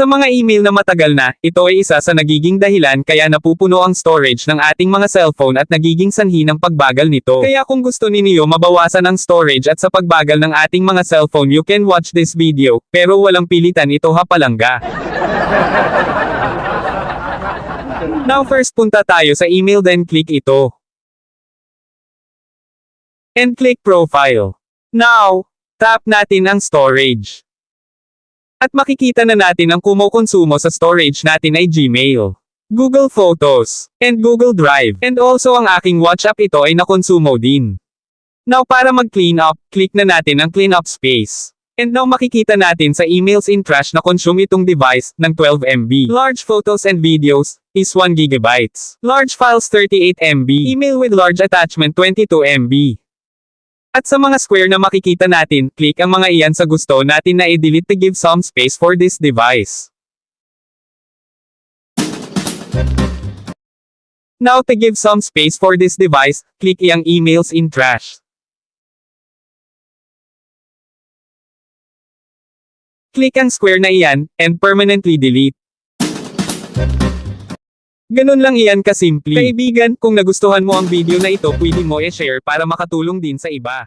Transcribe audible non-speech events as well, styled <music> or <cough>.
Sa mga email na matagal na, ito ay isa sa nagiging dahilan kaya napupuno ang storage ng ating mga cellphone at nagiging sanhi ng pagbagal nito. Kaya kung gusto ninyo mabawasan ang storage at sa pagbagal ng ating mga cellphone you can watch this video, pero walang pilitan ito ha palangga. <laughs> Now first punta tayo sa email then click ito. And click profile. Now, tap natin ang storage. At makikita na natin ang kumukonsumo sa storage natin ay Gmail, Google Photos, and Google Drive. And also ang aking WhatsApp ito ay nakonsumo din. Now para mag-clean up, click na natin ang clean up space. And now makikita natin sa emails in trash na consume itong device ng 12 MB. Large photos and videos is 1 GB. Large files 38 MB. Email with large attachment 22 MB. At sa mga square na makikita natin, click ang mga iyan sa gusto natin na i-delete to give some space for this device. Now to give some space for this device, click iyang emails in trash. Click ang square na iyan, and permanently delete. Ganun lang iyan kasimple. Kaibigan, kung nagustuhan mo ang video na ito pwede mo i-share para makatulong din sa iba.